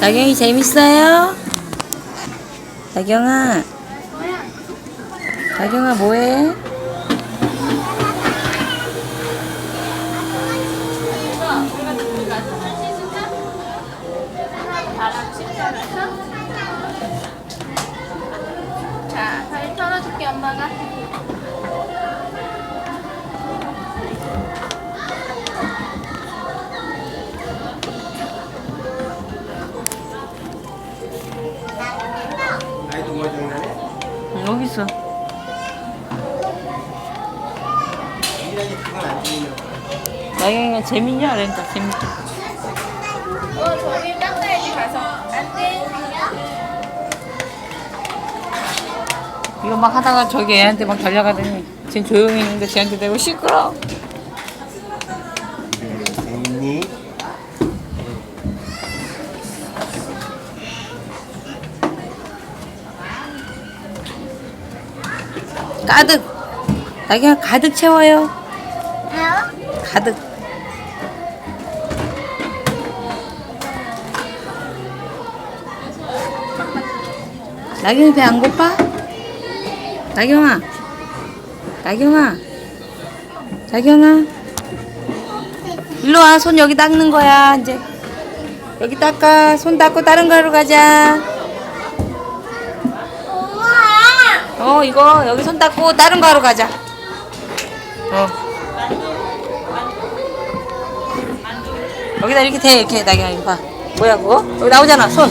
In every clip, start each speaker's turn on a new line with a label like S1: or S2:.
S1: 나경이 재밌어요? 나경아. 나경아 뭐해?
S2: 자, 다리 털어줄게 엄마가.
S1: 여기 있어. 나경이가 재밌냐? 그러니까 재밌다.
S2: 어, 저기 닦아야지 가서. 안 돼.
S1: 이거 막 하다가 저기 애한테 막 달려가더니 쟤 조용히 있는데 쟤한테 대고 시끄러.
S3: 네, 재밌니?
S1: 가득. 나경아 가득 채워요. 가득. 나경이 배 안 고파? 나경아. 나경아. 나경아. 일로 와. 손 여기 닦는 거야. 이제. 여기 닦아. 손 닦고 다른 가로 가자. 어, 이거 여기 손 닦고 다른 거 하러 가자. 어. 여기다 이렇게 대, 이렇게 나경아 이거 봐. 뭐야 그거? 여기 나오잖아, 손.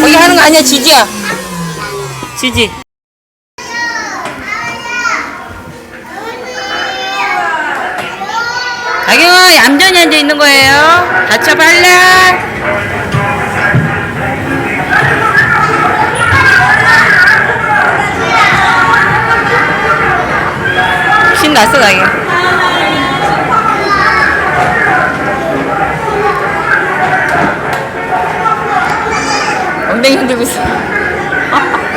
S1: 거기 하는 거 아니야, 지지야. 지지. 나경아 얌전히 앉아 있는 거예요. 다쳐 발라. 기분 났어 나게. 엉덩이 흔들고 있어.